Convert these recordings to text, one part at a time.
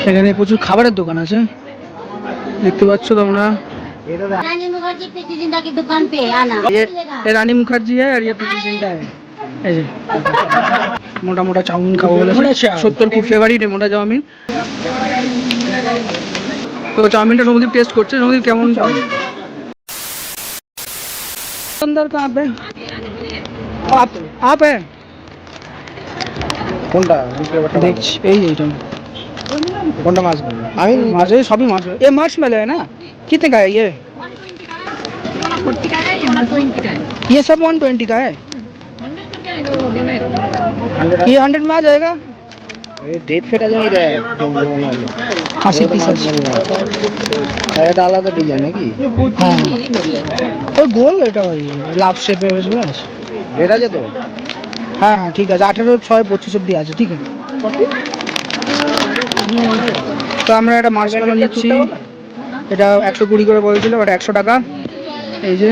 এখানে প্রচুর খাবারের দোকান আছে দেখতে পাচ্ছ তোমরা रानी मुखर्जी पीती जिंदा की दुकान पे आना ये ये रानी मुखर्जी है और ये पीटी जिंटा है এই যে মোটা মোটা চাউমিন খাবো বলেছে সত্তর খুব ফেভারিট মোটা চাউমিন তো চাউমিনটা নবদীপ টেস্ট করছে নবদীপ কেমন अंदर कहाँ पे आप आप है কোনটা দেখছি এই যে এইটা কোনটা মাছ আমি মাছ এই সবই মাছ এ মাছ মেলে है ना कितने का है ये ये सब वन ट्वेंटी का है ये हंड्रेड में आ जाएगा ডেট ফেটা যাই রে আশি পিস আছে এটা আলাদা ডিজাইন নাকি হ্যাঁ ওই গোল এটা ওই লাভ শেপে বুঝলে এটা যে তো হ্যাঁ হ্যাঁ ঠিক আছে আঠেরো ছয় পঁচিশ অব্দি আছে ঠিক আছে তো আমরা একটা মাছ মেলা নিচ্ছি। এটা একশো কুড়ি করে বলেছিল ওটা একশো টাকা। এই যে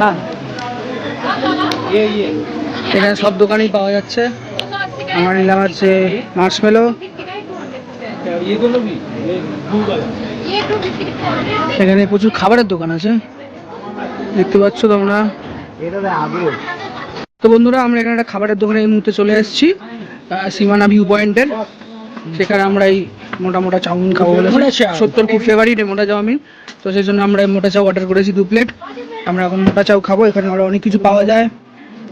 হ্যাঁ। এখানে সব দোকানেই পাওয়া যাচ্ছে। আমার নিলাম হচ্ছে মার্শমেলো এখানে প্রচুর খাবারের দোকান আছে। দেখতে পাচ্ছ তোমরা। তো বন্ধুরা, আমরা এখানে একটা খাবারের দোকানে এই মুহূর্তে চলে এসেছি সীমানা ভিউ পয়েন্টের সেখানে আমরা এই মোটা মোটা চাউমিন খাব বলে সত্তর খুব ফেভারিট মোটা চাউমিন। তো সেই জন্য আমরা মোটা চাউ অর্ডার করেছি দু প্লেট আমরা এখন মোটা চাউ খাব। এখানে আমরা অনেক কিছু পাওয়া যায়।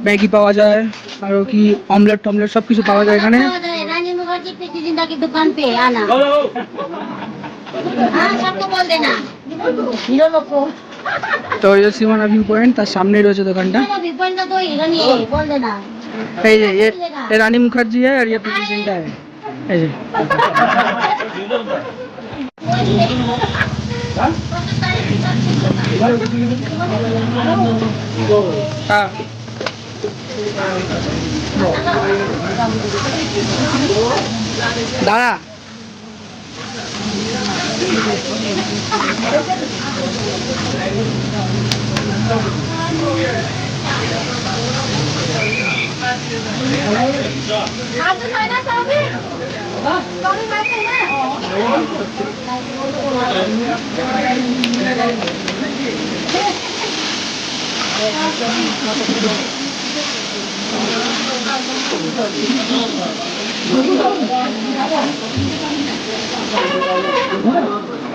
ম্যাগি পাওয়া যায়। আর কি অমলেট টমলেট সব কিছু পাওয়া যায় এখানে। তো এই সীমানা ভিউ পয়েন্ট তার সামনে রয়েছে দোকানটা। এই যে রানী মুখার্জি হ্যাঁ, আর ইয়ে প্রেসিডেন্ট এই যে হ্যাঁ দাঁড়া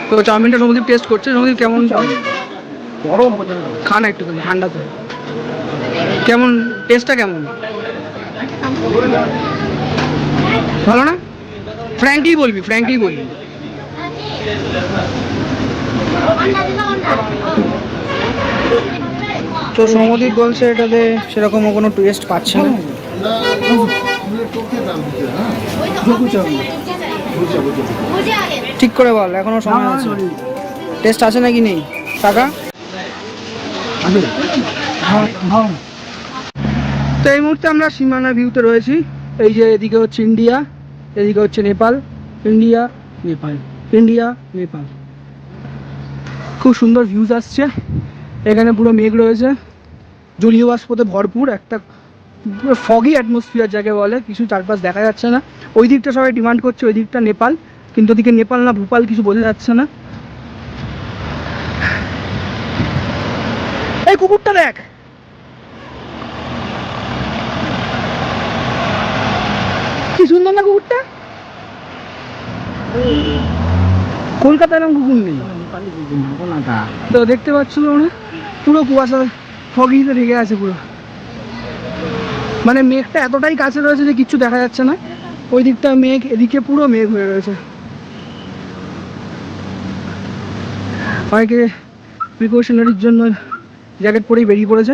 তো চাউমিনটা নবদীপ টেস্ট করছে। নবদীপ কেমন গরম খান একটু ঠান্ডাতে কেমন টেস্টটা কেমন? ভালো না? ফ্র্যাঙ্কলি বলবি ফ্র্যাঙ্কলি বলবি। তো সমদীপ বলছে এটাতে সেরকম কোনো টেস্ট পাচ্ছে না। ঠিক করে বল এখনও সময় আছে। টেস্ট আছে নাকি নেই? টাকা তো এই মুহূর্তে আমরা সীমানা ভিউতে রয়েছি। এই যে এদিকে হচ্ছে ইন্ডিয়া, এদিকে হচ্ছে নেপাল। ইন্ডিয়া নেপাল। ইন্ডিয়া, নেপাল। খুব সুন্দর ভিউজ আসছে। এখানে পুরো মেঘ রয়েছে। জলীয় বাষ্পতে ভরপুর একটা ফগি অ্যাটমসফিয়ার যাকে বলে, কিছু চারপাশ দেখা যাচ্ছে না। ওই দিকটা সবাই ডিমান্ড করছে, ওই দিকটা নেপাল। কিন্তু ওদিকে নেপাল না, ভোপাল কিছু বোঝা যাচ্ছে না। এই কুকুরটা দেখ কি সুন্দর না কুকুরটা কলকাতায় এরকম কুকুর নেই। তো দেখতে পাচ্ছ তোমরা? পুরো কুয়াশা ফগিতে ঢেকে আছে পুরো। মানে মেঘটা এতটাই কাছে রয়েছে যে কিচ্ছু দেখা যাচ্ছে না। ওই দিকটা মেঘ, এদিকে পুরো মেঘ হয়ে রয়েছে। অনেকে প্রিকশনারির জন্য জ্যাকেট পরেই বেরিয়ে পড়েছে।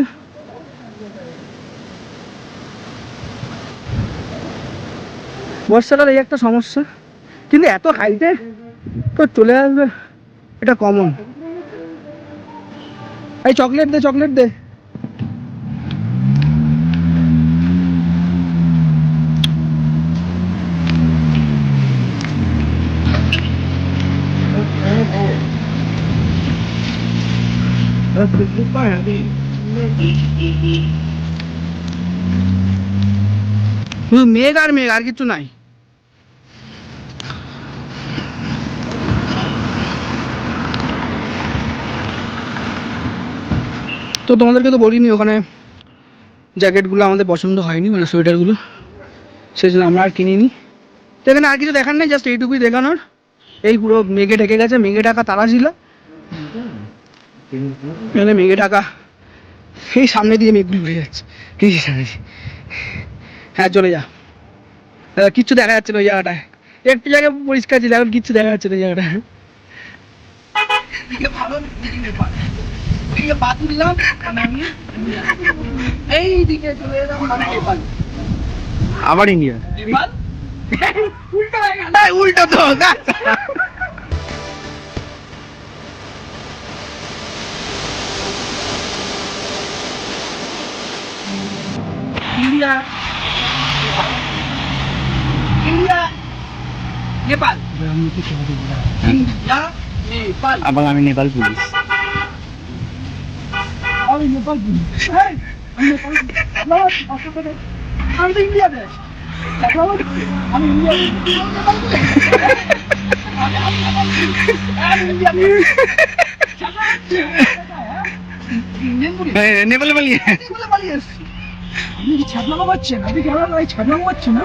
বর্ষাকালে এই একটা সমস্যা। কিন্তু এত হাইটে তো চলে আসবে এটা কমন এই চকলেট দে চকলেট দে শুধু মেঘ আর মেঘ আর কিছু নাই তো তোমাদেরকে তো বলিনি ওখানে জ্যাকেটগুলো আমাদের পছন্দ হয়নি মানে সোয়েটারগুলো সেই জন্য আমরা আর কিনিনি তো এখানে আর কিছু দেখার নেই জাস্ট এইটুকুই দেখানোর এই পুরো মেঘে ঢেকে গেছে মেঘে ঢাকা তারা ছিল এখানে মেঘে ঢাকা সেই সামনে দিয়ে মেঘগুলো উড়ে যাচ্ছে হ্যাঁ চলে যা কিচ্ছু দেখা যাচ্ছে না ওই জায়গাটায় একটু জায়গা পরিষ্কার ছিল এখন কিচ্ছু দেখা যাচ্ছে না ওই জায়গাটা এদিকে ভালো এদিকে নেপাল। এদিকে পা তুললাম নামিয়ে এইদিকে চলে এলাম মানে নেপাল। আবার ইন্ডিয়া নেপাল? উল্টো হয়ে গেল। এই উল্টো তো India India Nepal India Nepal আবার আমি নেপাল পুলিশ আমি নেপাল আমি নেপাল আমি তো ইন্ডিয়া দেশ আমি ইন্ডিয়া দেশ। আমি নেপাল পুলিশ। আমি ইন্ডিয়া দেশ। ইন্ডিয়ান পুলিশ নেপালে পালিয়ে বলে পালিয়ে এসছি আপনি কি ছাপলামো পাচ্ছেন আপনি কেমন ছাপলামো পাচ্ছেন না